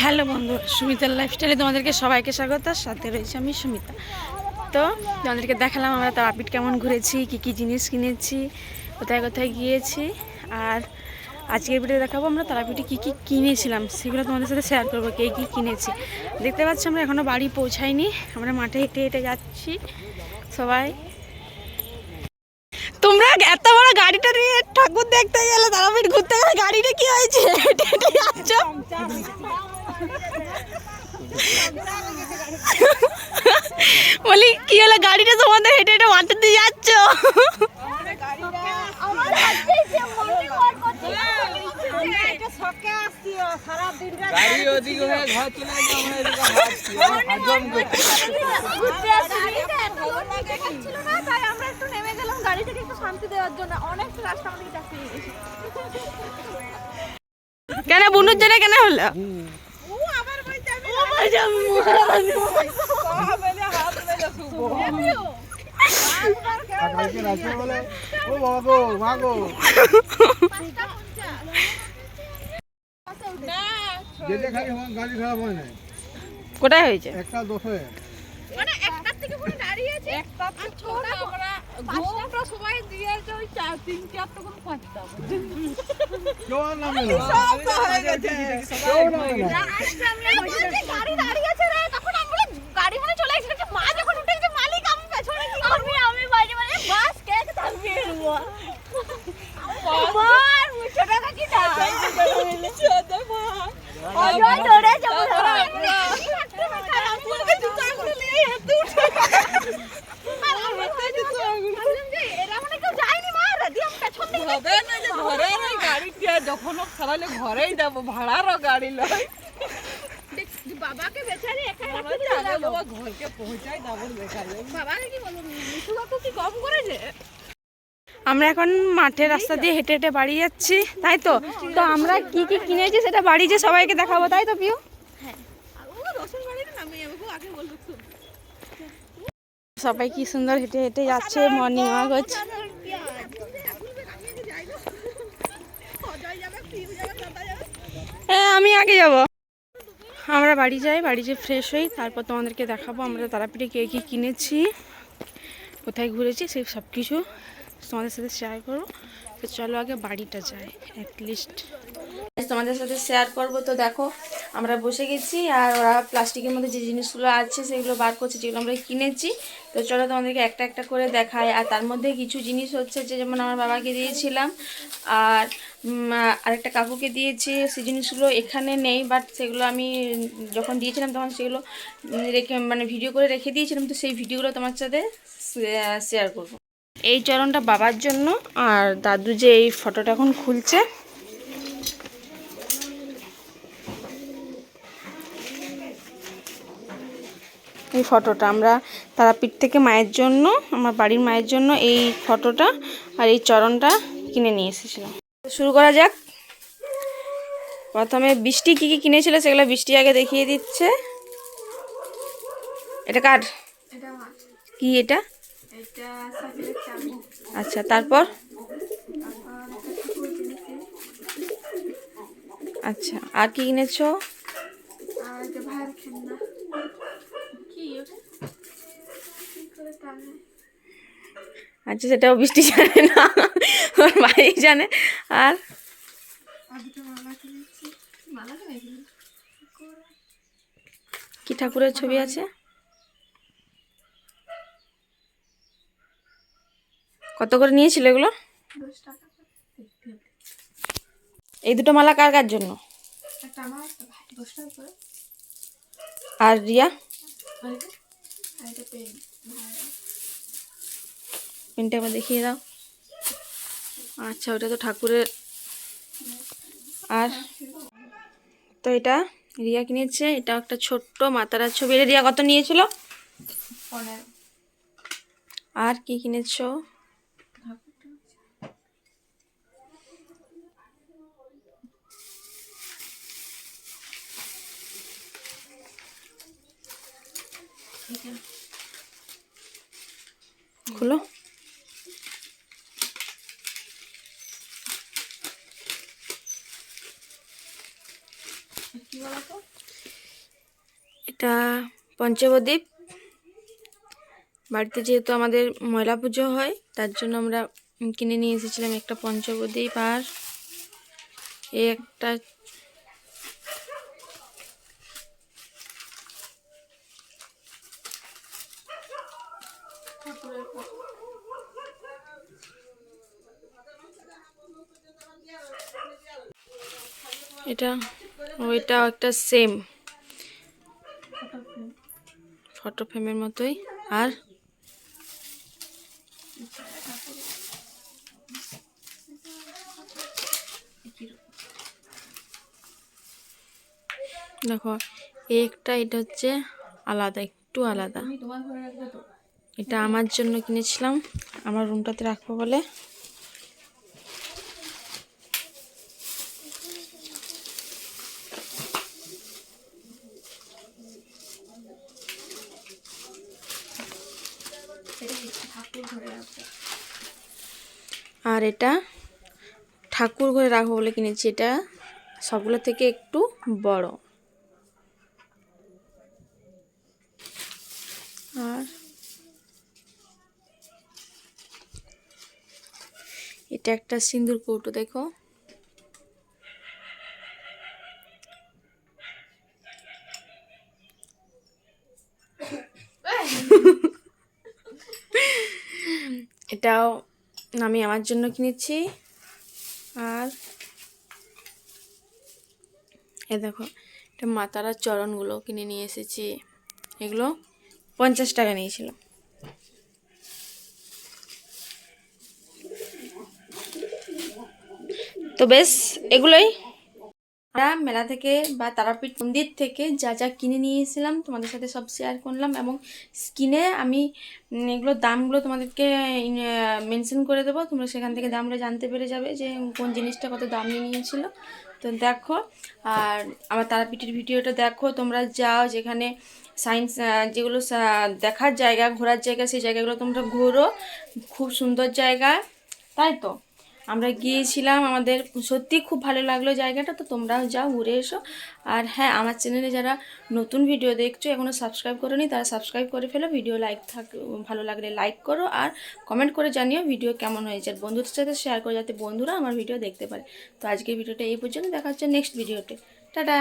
Hello বন্ধু, সুমিতার লাইফস্টাইলে তোমাদেরকে সবাইকে স্বাগত, আর সাথে রয়েছে আমি সুমিতা। তো তোমাদেরকে দেখালাম আমরা তারাপীঠ কেমন ঘুরেছি, কি কি জিনিস কিনেছি, কোথায় কোথায় গিয়েছি, আর আজকের ভিডিও দেখাবো আমরা তারাপীঠে কী কী কিনেছিলাম, সেগুলো তোমাদের সাথে শেয়ার করব, কে কী কিনেছি। দেখতে পাচ্ছি আমরা এখনও বাড়ি পৌঁছাইনি আমরা মাঠে হেঁটে হেঁটে যাচ্ছি, সবাই। তোমরা এত বড় গাড়িটা নিয়ে ঠাকুর দেখতে গেলে তারাপীঠ ঘুরতে গেলে গাড়িটা কি হয়েছে? হেঁটে হেঁটে যাচ্ছ? বলি কি হলো? গাড়িটা তোমাদের হেঁটে হেঁটে মাঠের দিয়ে যাচ্ছ? একটু শান্তি দেওয়ার জন্য অনেক রাস্তা আমাদের কেন বুনুর জন্য কেন হলো? কোথায় হয়েছে? একটা দোষে মানে একটার থেকে পুরো দাঁড়িয়েছে একটা ছোট আমরা ঘুমটা সবাই দিয়েছে ওই চার তিন চারটা করে পাঁচটা কেউ আর নামে না। কেউ নামে না। গাড়ি দাঁড়িয়েছে রে? তখন আমরা গাড়ি মানে চলে এসেছে মা যখন মালিক আমি পেছনে কি আমি আমি বাজে বাজে বাস কে থাকবে রুয়া আমার মুছটা কি দাঁড়াই ছোট মা অজয় দৌড়ে যাব আমি ওকে জুতো আঙুলে নিয়ে হেঁটে উঠে আর আমি ওকে জুতো আঙুলে বললাম যে এরা মানে কেউ যায়নি মা রেডি আমি পেছন দিকে হবে না যে ঘরে যখন ঘরেই যাব ভাড়ারও গাড়ি লয়। বাবাকে বেচারি একা রাখতে আগে বাবা ঘরকে পৌঁছাই তারপর দেখা যাবে বাবাকে কি বলব মিঠু কাকু কি কম করেছে আমরা এখন মাঠের রাস্তা দিয়ে হেঁটে হেঁটে বাড়ি যাচ্ছি তাই তো? তো আমরা কি কি কিনেছি সেটা বাড়ি যে সবাইকে দেখাবো তাই তো পিউ? শুন সবাই কি সুন্দর হেঁটে হেঁটে যাচ্ছে মর্নিং ওয়াক হচ্ছে হ্যাঁ আমি আগে যাব। আমরা বাড়ি যাই, বাড়ি যেয়ে ফ্রেশ হই, তারপর তোমাদেরকে দেখাবো আমরা তারাপীঠে কে কী কিনেছি, কোথায় ঘুরেছি, সেই সব কিছু তোমাদের সাথে শেয়ার করো তো চলো আগে বাড়িটা যাই অ্যাটলিস্ট তোমাদের সাথে শেয়ার করব, তো দেখো, আমরা বসে গেছি আর ওরা প্লাস্টিকের মধ্যে যে জিনিসগুলো আছে, সেগুলো বার করছে, যেগুলো আমরা কিনেছি। তো চলো তোমাদেরকে একটা একটা করে দেখায় আর তার মধ্যে কিছু জিনিস হচ্ছে যে, যেমন আমার বাবাকে দিয়েছিলাম, আর আরেকটা কাকুকে দিয়েছি, সেই জিনিসগুলো এখানে নেই বাট সেগুলো আমি যখন দিয়েছিলাম তখন সেগুলো রেখে মানে ভিডিও করে রেখে দিয়েছিলাম, তো সেই ভিডিওগুলো তোমার সাথে শেয়ার করব। এই চরণটা বাবার জন্য, আর দাদু যে এই ফটোটা এখন খুলছে। এই ফটোটা আমরা তারাপীঠ থেকে মায়ের জন্য, আমার বাড়ির মায়ের জন্য এই ফটোটা আর এই চরণটা কিনে নিয়ে এসেছিলাম। শুরু করা যাক। প্রথমে বৃষ্টি কী কী কিনেছিল সেগুলো বৃষ্টি আগে দেখিয়ে দিচ্ছে। এটা কার? কি এটা? আচ্ছা তারপর? আচ্ছা আর কি কিনেছো? আচ্ছা সেটাও বৃষ্টি জানে না। ওর ভাই জানে। আর কি ঠাকুরের ছবি আছে? কত করে নিয়েছিল এগুলো? এই দুটো মালা কার কার জন্য? আর রিয়া? পেনটা একবার দেখিয়ে দাও। আচ্ছা ওটা তো ঠাকুরের। আর তো এটা রিয়া কিনেছে, এটা একটা ছোট্ট মাতারার ছবি। এটা রিয়া কত নিয়েছিল? আর কি কিনেছো? খুলো। এটা পঞ্চবদ্বীপ। বাড়িতে যেহেতু আমাদের ময়লা পুজো হয়, তার জন্য আমরা কিনে নিয়ে এসেছিলাম একটা পঞ্চবদ্বীপ আর একটা এটা ওইটা একটা সেম ফটো ফ্রেমের মতোই। আর? দেখো একটা এটা হচ্ছে আলাদা একটু আলাদা। এটা আমার জন্য কিনেছিলাম। আমার রুমটাতে রাখব বলে। আর এটা ঠাকুর ঘরে রাখব বলে কিনেছি। এটা সবগুলো থেকে একটু বড়। আর এটা একটা সিন্দুর কৌটো, দেখো। এটাও আমি আমার জন্য কিনেছি। আর এ দেখো, এটা মাতারার চরণগুলো কিনে নিয়ে এসেছি। এগুলো পঞ্চাশ টাকা নিয়েছিল। তো বেশ, এগুলোই আমরা মেলা থেকে বা তারাপীঠ মন্দির থেকে যা যা কিনে নিয়ে এসেছিলাম তোমাদের সাথে সব শেয়ার করলাম এবং স্কিনে আমি উম, এগুলোর দামগুলো তোমাদেরকে মেনশন করে দেবো। তোমরা সেখান থেকে দামগুলো জানতে পেরে যাবে যে কোন জিনিসটা কত দাম নিয়ে নিয়েছিল। তো দেখো আর আমার তারাপীঠের ভিডিওটা দেখো তোমরা যাও যেখানে সায়েন্স যেগুলো দেখার জায়গা ঘোরার জায়গা সেই জায়গাগুলো তোমরা ঘোরো। খুব সুন্দর জায়গা তাই তো? আমরা গিয়েছিলাম আমাদের সত্যি খুব ভালো লাগল জায়গাটা, তো তোমরাও যাও, ঘুরে এসো। আর হ্যাঁ আমার চ্যানেলে যারা নতুন ভিডিও দেখছ এখনও সাবস্ক্রাইব করোনি, তারা সাবস্ক্রাইব করে ফেলো ভিডিও লাইক থাক, ভালো লাগলে লাইক করো আর কমেন্ট করে জানিও ভিডিও কেমন হয়েছে। আর বন্ধুদের সাথে শেয়ার করো, যাতে বন্ধুরা আমার ভিডিও দেখতে পারে। তো আজকের ভিডিওটা এই পর্যন্ত, দেখা হচ্ছে নেক্সট ভিডিওতে টাটা!